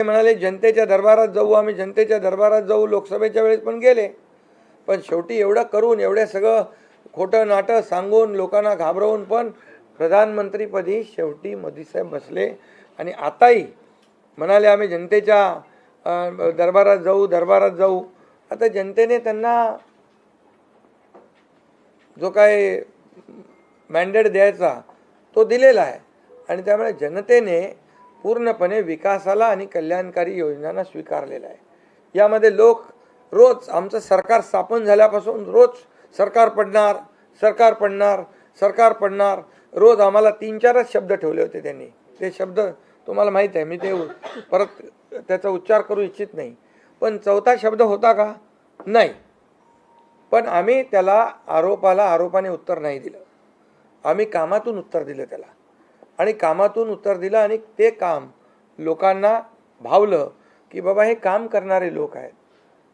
ते म्हणाले जनतेच्या दरबारात जाऊ आम्ही जनतेच्या दरबारात जाऊ. लोकसभेच्या वेळेस पण गेले. पण शेवटी एवढं करून एवढं सगळं खोटं नाटं सांगून लोकांना घाबरवून पण प्रधानमंत्रीपदी शेवटी मोदीसाहेब बसले. आणि आताही म्हणाले आम्ही जनतेच्या दरबारात जाऊ दरबारात जाऊ. आता जनतेने त्यांना जो काय मॅन्डेट द्यायचा तो दिलेला आहे. आणि त्यामुळे जनतेने पूर्णपणे विकासाला आणि कल्याणकारी योजनांना स्वीकारलेला आहे. यामध्ये लोक रोज आमचं सरकार स्थापन झाल्यापासून रोज सरकार पडणार सरकार पडणार सरकार पडणार. रोज आम्हाला तीन चारच शब्द ठेवले होते त्यांनी. ते शब्द तुम्हाला माहीत आहे मी ते परत त्याचा उच्चार करू इच्छित नाही. पण चौथा शब्द होता का? नाही. पण आम्ही त्याला आरोपाला आरोपाने उत्तर नाही दिलं. आम्ही कामातून उत्तर दिलं त्याला. आणि कामातून उत्तर दिलं आणि ते काम लोकांना भावलं की बाबा हे काम करणारे लोक आहेत.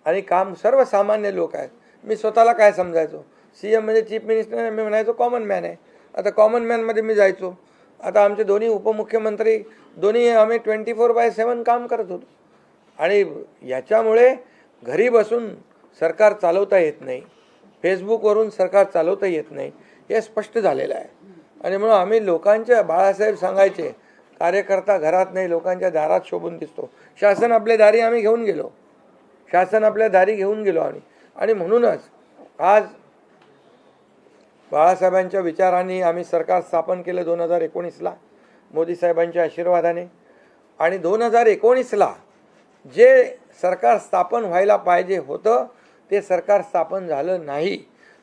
आणि काम सर्वसामान्य लोक आहेत. मी स्वतःला काय समजायचो? सी एम म्हणजे चीफ मिनिस्टर मी म्हणायचो कॉमन मॅन आहे. आता कॉमन मॅनमध्ये मी जायचो. आता आमचे दोन्ही उपमुख्यमंत्री दोन्ही आम्ही ट्वेंटी फोर बाय सेवन काम करत होतो. आणि याच्यामुळे घरी बसून सरकार चालवता येत नाही. फेसबुकवरून सरकार चालवता येत नाही. हे स्पष्ट झालेलं आहे. आणि म्हणून आम्ही लोकांच्या बाळासाहेब सांगायचे कार्यकर्ता घरात नाही लोकांच्या दारात शोभून दिसतो. शासन आपल्या दारी आम्ही घेऊन गेलो. शासन आपल्या दारी घेऊन गेलो आम्ही. आणि म्हणूनच आज बाळासाहेबांच्या विचारांनी आम्ही सरकार स्थापन केलं दोन हजार एकोणीसला मोदी साहेबांच्या आशीर्वादाने. आणि दोन हजार एकोणीसला जे सरकार स्थापन व्हायला पाहिजे होतं ते सरकार स्थापन झालं नाही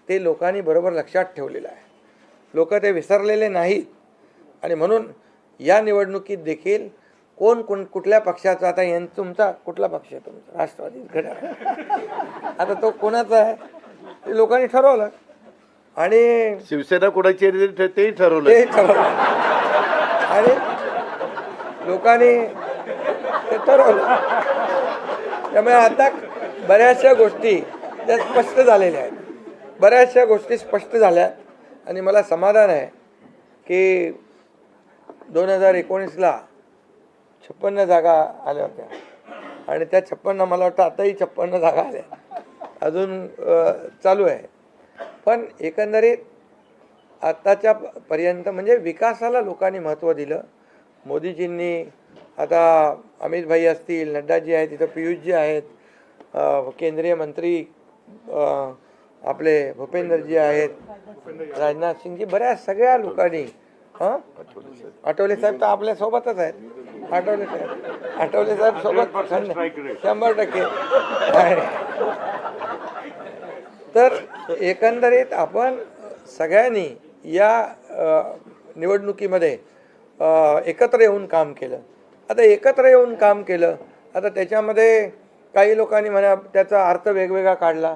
ते लोकांनी बरोबर लक्षात ठेवलेलं आहे. लोक ते विसरलेले नाहीत. आणि म्हणून या निवडणुकीत देखील कोण कोण कुठल्या पक्षाचा आता यां तुमचा कुठला पक्ष आहे तुमचा? राष्ट्रवादी घड्याळ. आता तो कोणाचा आहे? ते लोकांनी ठरवलं. आणि शिवसेना कोणाची तेही ठरवलं. ते ठरवलं. आणि लोकांनी ते ठरवलं. त्यामुळे आता बऱ्याचशा गोष्टी त्या स्पष्ट झालेल्या आहेत. बऱ्याचशा गोष्टी स्पष्ट झाल्या. आणि मला समाधान आहे की दोन हजार एकोणीसला छप्पन्न जागा आल्या होत्या. आणि त्या छप्पन्न मला वाटतं आताही छप्पन्न जागा आल्या. अजून चालू आहे. पण एकंदरीत आत्ताच्या पर्यंत म्हणजे विकासाला लोकांनी महत्त्व दिलं. मोदीजींनी आता अमित भाई असतील नड्डाजी आहेत तिथं पियुषजी आहेत केंद्रीय मंत्री आपले भूपेंद्रजी आहेत. राजनाथ सिंगजी बऱ्याच सगळ्या लोकांनी हां? आठवले साहेब तर आपल्या सोबतच आहेत. आठवले साहेब. आठवले साहेब सोबत शंभर टक्के. तर एकंदरीत आपण सगळ्यांनी या निवडणुकीमध्ये एकत्र येऊन काम केलं. आता एकत्र येऊन काम केलं आता त्याच्यामध्ये काही लोकांनी म्हणा त्याचा अर्थ वेगवेगळा काढला.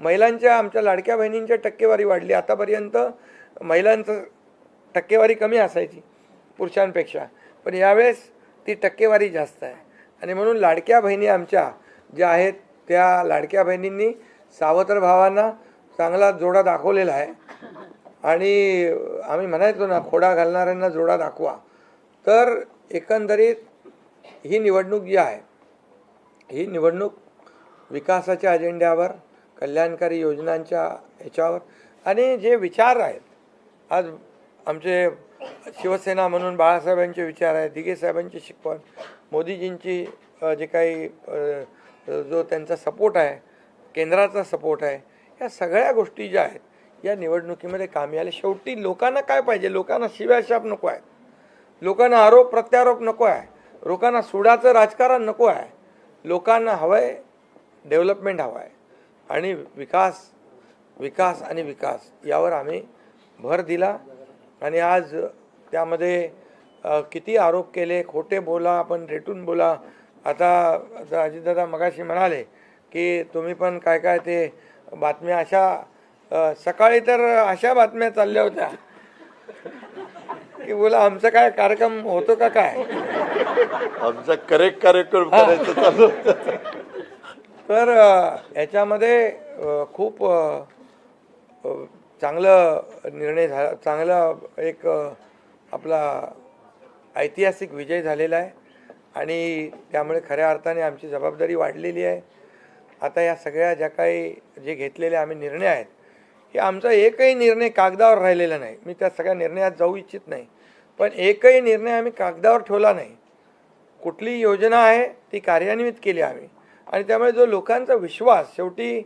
महिलांच्या आमच्या लाडक्या बहिणींच्या टक्केवारी वाढली. आतापर्यंत महिलांचं टक्केवारी कमी असायची पुरुषांपेक्षा. पण यावेळेस ती टक्केवारी जास्त आहे. आणि म्हणून लाडक्या बहिणी आमच्या ज्या आहेत त्या लाडक्या बहिणींनी सावत्र भावांना चांगला जोडा दाखवलेला आहे. आणि आम्ही म्हणायचो ना खोडा घालणाऱ्यांना जोडा दाखवा. तर एकंदरीत ही निवडणूक जी आहे ही निवडणूक विकासाच्या अजेंड्यावर कल्याणकारी योजनांच्या ह्याच्यावर. आणि जे विचार आहेत आज आमचे शिवसेना म्हणून बाळासाहेबांचे विचार आहेत दिघेसाहेबांची शिकवण मोदीजींची जे काही जो त्यांचा सपोर्ट आहे केंद्राचा सपोर्ट आहे या सगळ्या गोष्टी ज्या आहेत या निवडणुकीमध्ये कामी आल्या शेवटी लोकांना काय पाहिजे? लोकांना शिव्याशाप नको आहे. लोकांना आरोप प्रत्यारोप नको आहे. लोकांना सुडाचं राजकारण नको आहे. लोकांना हवं आहे डेव्हलपमेंट हवं आहे आणि विकास विकास आणि विकास यावर आम्ही भर दिला. आणि आज त्यामध्ये किती आरोप केले खोटे बोला आपण रेटून बोला. आता आता अजितदादा मगाशी म्हणाले की तुम्ही पण काय काय ते बातम्या अशा सकाळी तर अशा बातम्या चालल्या होत्या. की बोला आमचा काय कार्यक्रम होतो का काय? आमचा करेक्ट कार्यक्रम करायचं चालू तर याच्यामध्ये खूप चांगलं निर्णय झाला चांगला एक आपला ऐतिहासिक विजय झालेला आहे. आणि त्यामुळे खऱ्या अर्थाने आमची जबाबदारी वाढलेली आहे. आता या सगळ्या ज्या काही जे घेतलेले आम्ही निर्णय आहेत हे आमचा एकही निर्णय कागदावर राहिलेला नाही. मी त्या सगळ्या निर्णयात जाऊ इच्छित नाही. पण एकही निर्णय आम्ही कागदावर ठेवला नाही. कुठली योजना आहे ती कार्यान्वित केली आम्ही. आणि त्यामुळे जो लोकांचा विश्वास शेवटी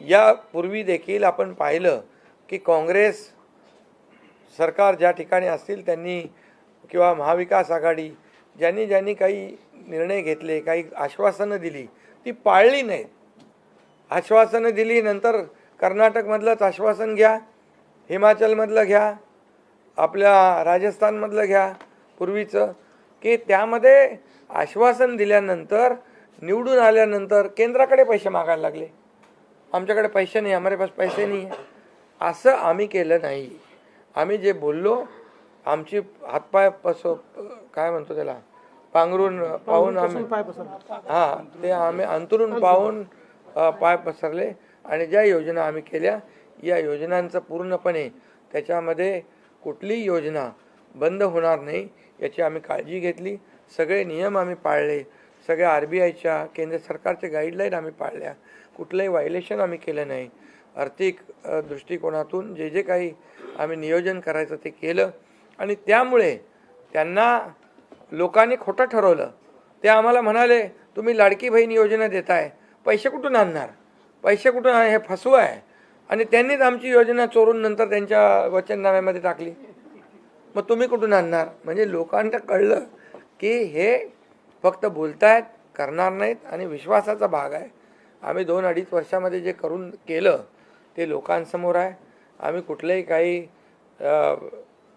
यापूर्वी देखील आपण पाहिलं की काँग्रेस सरकार ज्या ठिकाणी असतील त्यांनी किंवा महाविकास आघाडी ज्यांनी ज्यांनी काही निर्णय घेतले काही आश्वासनं दिली ती पाळली नाहीत. आश्वासनं दिली नंतर कर्नाटकमधलंच आश्वासन घ्या हिमाचलमधलं घ्या आपल्या राजस्थानमधलं घ्या पूर्वीचं की त्यामध्ये आश्वासन दिल्यानंतर निवडून आल्यानंतर केंद्राकडे पैसे मागायला लागले. आमच्याकडे पैसे नाही हमारे पास पैसे नाही. आहे असं आम्ही केलं नाही. आम्ही जे बोललो आमची हातपाय पस काय म्हणतो त्याला? पांघरून पाहून आम्ही हां ते आम्ही अंतरून पाहून पाय पसरले आणि ज्या योजना आम्ही केल्या या योजनांचं पूर्णपणे त्याच्यामध्ये कुठलीही योजना बंद होणार नाही याची आम्ही काळजी घेतली. सगळे नियम आम्ही पाळले. सगळ्या आर बी आयच्या केंद्र सरकारच्या गाईडलाईन आम्ही पाळल्या. कुठलंही व्हायलेशन आम्ही केलं नाही. आर्थिक दृष्टिकोनातून जे जे काही आम्ही नियोजन करायचं ते केलं. आणि त्यामुळे त्यांना लोकांनी खोटं ठरवलं. ते आम्हाला म्हणाले तुम्ही लाडकी बहीण योजना देताय पैसे कुठून आणणार? पैसे कुठून आण- हे फसवं आहे. आणि त्यांनीच आमची योजना चोरून नंतर त्यांच्या वचननाम्यामध्ये टाकली. मग तुम्ही कुठून आणणार? म्हणजे लोकांना कळलं की हे फक्त बोलतायत करणार नाहीत आणि विश्वासाचा भाग आहे. आम्ही दोन अडीच वर्षामध्ये जे करून केलं ते लोकांसमोर आहे. आम्ही कुठलंही काही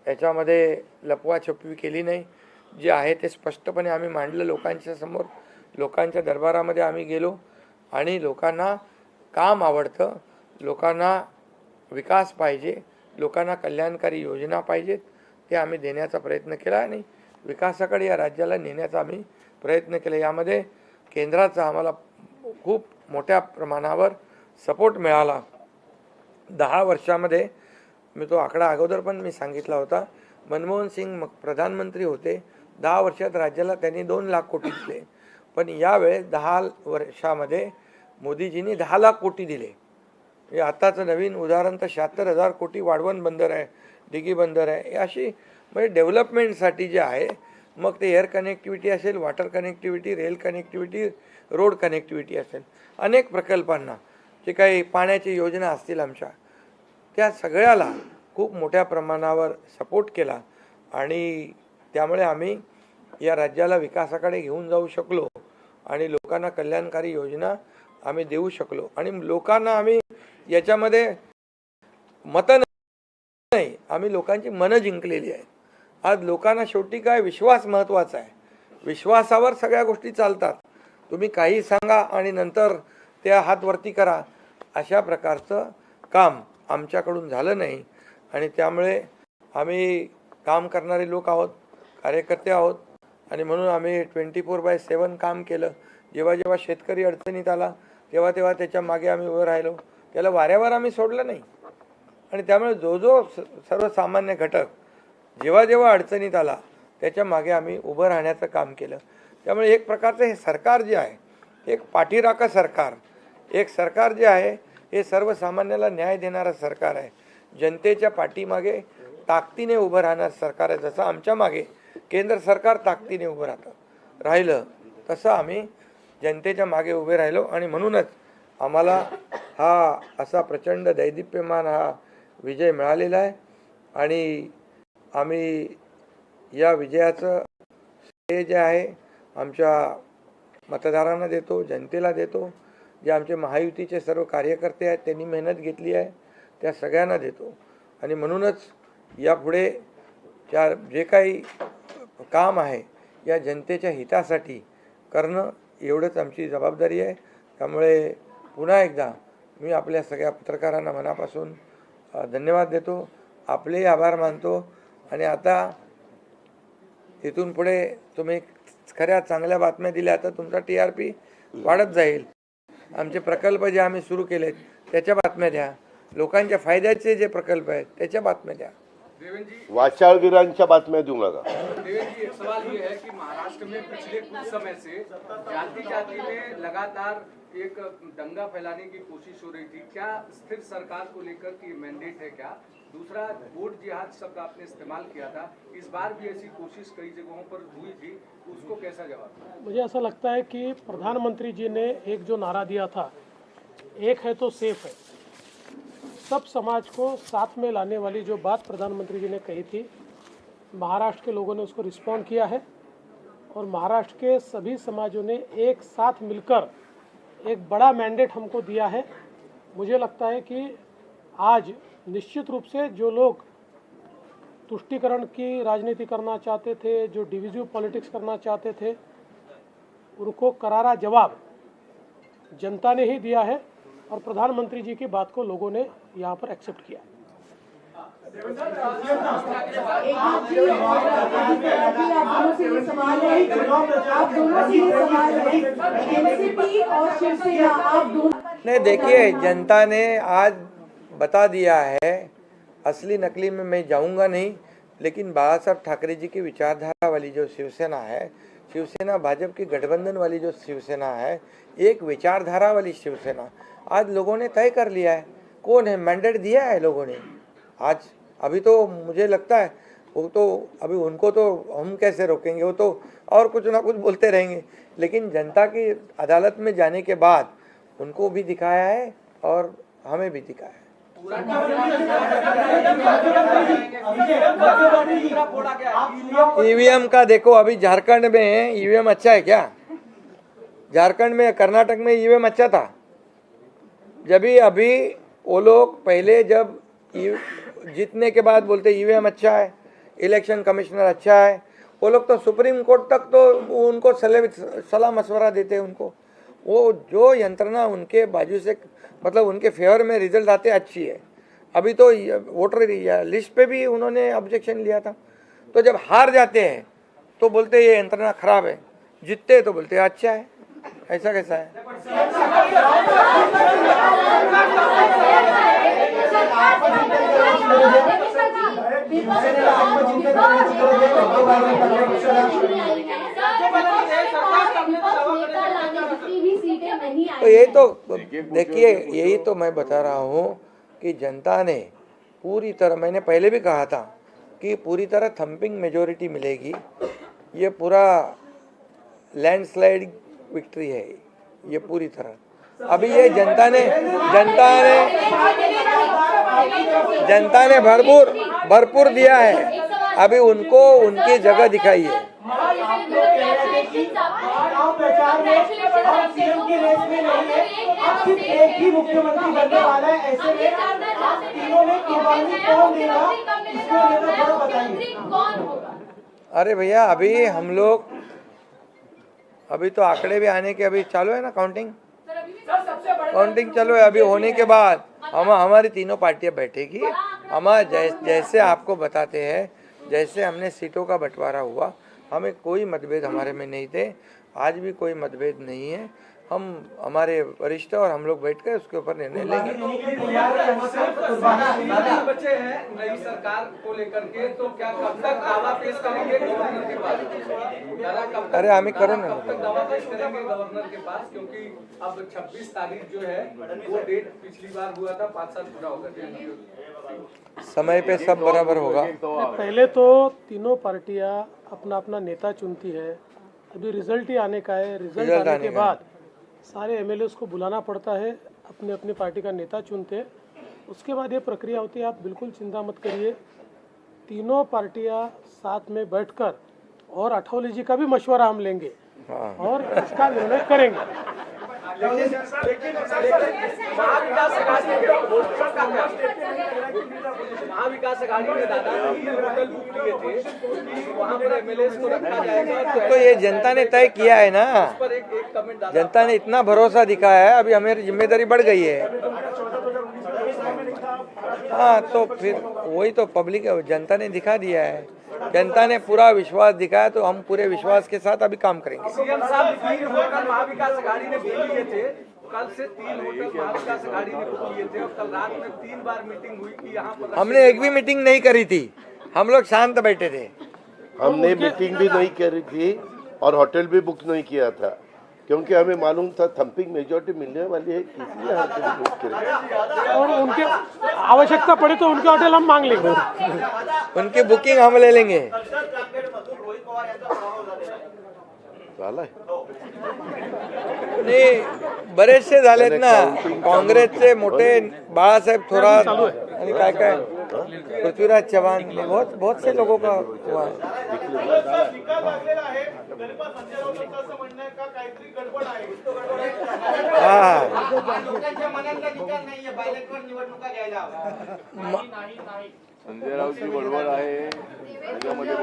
याच्यामध्ये लपवाछपवी केली नाही. जे आहे ते स्पष्टपणे आम्ही मांडलं लोकांच्या समोर. लोकांच्या दरबारामध्ये आम्ही गेलो आणि लोकांना काम आवडतं. लोकांना विकास पाहिजे. लोकांना कल्याणकारी योजना पाहिजेत. ते आम्ही देण्याचा प्रयत्न केला आणि विकासाकडे या राज्याला नेण्याचा आम्ही प्रयत्न केले. यामध्ये केंद्राचा आम्हाला खूप मोठ्या प्रमाणावर सपोर्ट मिळाला. दहा वर्षामध्ये मी तो आकडा अगोदर पण मी सांगितला होता. मनमोहन सिंग मग प्रधानमंत्री होते. दहा वर्षात राज्याला त्यांनी दोन लाख कोटी दिले. पण यावेळेस दहा वर्षामध्ये मोदीजींनी दहा लाख कोटी दिले. हे आत्ताचं नवीन उदाहरण तर शहात्तर हजार कोटी वाढवण बंदर आहे डिगी बंदर आहे. अशी म्हणजे डेव्हलपमेंटसाठी जे आहे मग ते एअर कनेक्टिव्हिटी असेल water connectivity rail connectivity road connectivity असेल. अनेक प्रकल्पांना जे काही पाण्याची योजना असतील आमच्या त्या सगळ्याला खूप मोठ्या प्रमाणावर सपोर्ट केला आणि त्यामुळे आम्ही या राज्याला विकासाकडे घेऊन जाऊ शकलो आणि लोकांना कल्याणकारी योजना आम्ही देऊ शकलो. आणि लोकांना आम्ही याच्यामध्ये मतं नाही आम्ही लोकांची मनं जिंकलेली आहेत. आज लोकांना शेवटी काय विश्वास महत्त्वाचा आहे. विश्वासावर सगळ्या गोष्टी चालतात. तुम्ही काही सांगा आणि नंतर त्या हातवरती करा. अशा प्रकारचं काम आमच्याकडून झालं नाही. आणि त्यामुळे आम्ही काम करणारे लोक आहोत कार्यकर्ते आहोत. आणि म्हणून आम्ही ट्वेंटी फोर बाय सेवन काम केलं. जेव्हा जेव्हा शेतकरी अडचणीत आला तेव्हा तेव्हा त्याच्यामागे आम्ही उभं राहिलो. त्याला वाऱ्यावर आम्ही सोडलं नाही. आणि त्यामुळे जो जो स- सर्वसामान्य घटक जेव्हा जेव्हा अडचणीत आला त्याच्यामागे आम्ही उभं राहण्याचं काम केलं. त्यामुळे एक प्रकारचं हे सरकार जे आहे एक पाठीराखा सरकार एक सरकार जे आहे हे सर्वसामान्याला न्याय देणारं सरकार आहे. जनतेच्या पाठीमागे ताकदीने उभं राहणारं सरकार आहे. जसं आमच्या मागे केंद्र सरकार ताकदीने उभं राहतं राहिलं तसं आम्ही जनतेच्या मागे उभे राहिलो आणि म्हणूनच आम्हाला हा असा प्रचंड दैदिप्यमान हा विजय मिळालेला आहे. आणि आम्ही या विजयाचं श्रेय जे आहे आमच्या मतदारांना देतो जनतेला देतो. जे आमचे महायुतीचे सर्व कार्यकर्ते आहेत त्यांनी मेहनत घेतली आहे त्या सगळ्यांना देतो. आणि म्हणूनच यापुढे त्या जे काही काम आहे या जनतेच्या हितासाठी करणं एवढंच आमची जबाबदारी आहे. त्यामुळे पुन्हा एकदा मी आपल्या सगळ्या पत्रकारांना मनापासून धन्यवाद देतो. आपलेही आभार मानतो. आणि आता इथून पुढे तुम्ही खऱ्या चांगल्या बातम्या दिल्या तर तुमचा टी आर पी वाढत जाईल. आमचे प्रकल्प जे आम्ही सुरू केलेत त्याच्या बातम्या द्या. लोकांच्या फायद्याचे जे प्रकल्प आहेत त्याच्या बातम्या द्या. वाचाळवीरांच्या बातम्या देऊ नका. सवाल ये है कि महाराष्ट्र में पिछले कुछ समय से जाति जाति में लगातार एक दंगा फैलाने की कोशिश हो रही थी. क्या स्थिर सरकार को लेकर की मैंडेट है क्या? दूसरा वोट जिहाद शब्द आपने इस्तेमाल किया था। इस बार भी ऐसी कोशिश कई जगहों पर हुई थी। उसको कैसा जवाब? मुझे ऐसा लगता है कि प्रधानमंत्री जी ने एक जो नारा दिया था, एक है तो सेफ़ है। सब समाज को साथ में लाने वाली जो बात प्रधानमंत्री जी ने कही थी, महाराष्ट्र के लोगों ने उसको रिस्पॉन्ड किया है और महाराष्ट्र के सभी समाजों ने एक साथ मिलकर एक बड़ा मैंडेट हमको दिया है। मुझे लगता है कि आज निश्चित रूप से जो लोग तुष्टिकरण की राजनीति करना चाहते थे जो डिविजिव पॉलिटिक्स करना चाहते थे उनको करारा जवाब जनता ने ही दिया है और प्रधानमंत्री जी की बात को लोगों ने यहाँ पर एक्सेप्ट किया। नहीं देखिए जनता ने आज बता दिया है, असली नकली में मैं जाऊँगा नहीं, लेकिन बाला साहब ठाकरे जी की विचारधारा वाली जो शिवसेना है, शिवसेना भाजपा की गठबंधन वाली जो शिवसेना है, एक विचारधारा वाली शिवसेना, आज लोगों ने तय कर लिया है। कौन है? मैंडेट दिया है लोगों ने। आज अभी तो मुझे लगता है, वो तो अभी उनको तो हम कैसे रोकेंगे? वो तो और कुछ ना कुछ बोलते रहेंगे। लेकिन जनता की अदालत में जाने के बाद उनको भी दिखाया है और हमें भी दिखाया है। ईवीएम का देखो, अभी झारखंड में ईवीएम अच्छा है क्या? झारखंड में, कर्नाटक में ईवीएम अच्छा था? जब भी, अभी वो लोग पहले जब जीतने के बाद बोलते ईवीएम अच्छा है, इलेक्शन कमिश्नर अच्छा है, वो लोग तो सुप्रीम कोर्ट तक तो उनको सलाह मशवरा देते हैं उनको। वो जो यंत्रणा उनके बाजू से मतलब उनके फेवर में रिज़ल्ट आते अच्छी है। अभी तो वोटर लिस्ट पे भी उन्होंने ऑब्जेक्शन लिया था। तो जब हार जाते हैं तो बोलते ये यंत्रणा खराब है। जीतते हैं तो बोलते हैं अच्छा है ऐसा कैसा है। तो यही तो देखिए यही तो मैं बता रहा हूँ कि जनता ने पूरी तरह मैंने पहले भी कहा था कि पूरी तरह थंपिंग मेजोरिटी मिलेगी। ये पूरा लैंडस्लाइड विक्ट्री है ये पूरी तरह। अभी ये जनता ने जनता ने जनता ने भरपूर भरपूर दिया है। अभी उनको उनकी जगह दिखाई है चुनाव प्रचार में अब सीएम की रेस में नहीं है अब सिर्फ़ एक ही मुख्यमंत्री बनने वाला है ऐसे में आप तीनों में कुर्बानी कौन देगा इसको लेकर थोड़ा बताइए। अरे भैया अभी हम लोग अभी तो आंकड़े भी आने के अभी चालू है ना काउंटिंग काउंटिंग चालू है अभी होने के बाद हम हमारी तीनों पार्टियाँ बैठेगी। हम जै, जैसे आपको बताते हैं जैसे हमने सीटों का बंटवारा हुआ हमें कोई मतभेद हमारे में नहीं थे। आज भी कोई मतभेद नहीं है। हम हमारे वरिष्ठ और हम लोग बैठ कर उसके ऊपर निर्णय लेंगे। बचे हैं नई सरकार को लेकर के तो क्या कब तक दावा पेश करेंगे गवर्नर के पास? दादा कब तक अरे आम्ही करू ना। कब तक दावा पेश करेंगे गवर्नर के पास? क्योंकि अब 26 तारीख जो है वो डेट पिछली बार हुआ था पाँच साल पूरा होगा। समय पे सब बराबर होगा। पहले तो तीनों पार्टियाँ अपना अपना नेता चुनती है अभी रिज़ल्ट ही आने का है। रिज़ल्ट आने के बाद सारे एम को बुलाना पड़ता है अपने अपने पार्टी का नेता चुनते हैं। उसके बाद ये प्रक्रिया होती है आप बिल्कुल चिंता मत करिए। तीनों पार्टियाँ साथ में बैठकर और अठौली जी का भी मशवरा हम लेंगे हाँ। और इसका निर्णय करेंगे। महाविकास आघाड़ी ने दादा बुक किए थे वहाँ पर एमएलए को रखा जाएगा तो तो ये जनता ने तय किया है ना? जनता ने इतना भरोसा दिखाया है अभी हमारी ज़िम्मेदारी बढ़ गई है। हाँ तो फिर वही तो पब्लिक जनता ने दिखा दिया है। जनता ने पूरा विश्वास दिखाया तो हम पूरे विश्वास के साथ अभी काम करेंगे। सीएम साहब तीन होटल महाविकास आघाड़ी ने बुक किए थे। कल से तीन होटल महाविकास आघाड़ी ने बुक किए थे और कल रात में तीन बार मीटिंग हुई कि यहाँ पर हमने एक भी मीटिंग नहीं करी थी। हम लोग शांत बैठे थे। हमने मीटिंग भी नहीं करी थी और होटल भी बुक नहीं किया था। क्योंकि हमें मालूम था थम्पिंग मेजोरिटी मिलने वाली है इसलिए बुक करें। और उनके आवश्यकता पड़े तो उनके होटल हम मांग लेंगे। उनकी बुकिंग हम ले लेंगे। झालं नाही बरेचसे झालेत ना। काँग्रेसचे मोठे बाळासाहेब थोरात आणि काय काय? पृथ्वीराज चौहान बहुत बहुत से लोगों का हुआ। है। हा संजय राऊतची बरोबर आहे. त्याच्यामध्ये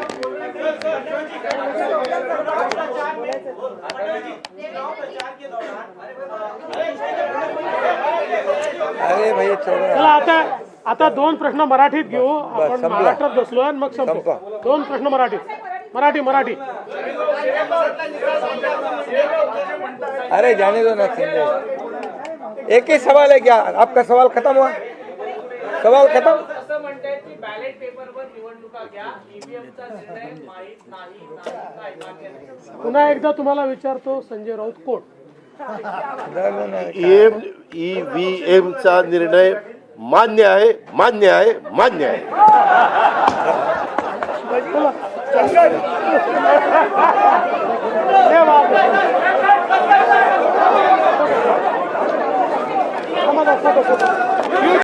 अरे भाई छोडो चला आता. आता दोन प्रश्न मराठीत घेऊ. आपण. महाराष्ट्रात बसलो आणि मग संपू. दोन प्रश्न मराठीत. मराठी मराठी. अरे जाने दो ना संजय एक ही सवाल है क्या? आपका सवाल खत्म हुआ? सवाल खत्म? असं म्हणतायत की बॅलेट पेपरवर निवडणुका घ्या ईव्हीएमचा निर्णय माहीत नाही नाही काय मान्य नाही पुन्हा एकदा तुम्हाला विचारतो संजय राऊत कोण ईव्हीएमचा निर्णय मान्य आहे मान्य आहे मान्य आहे.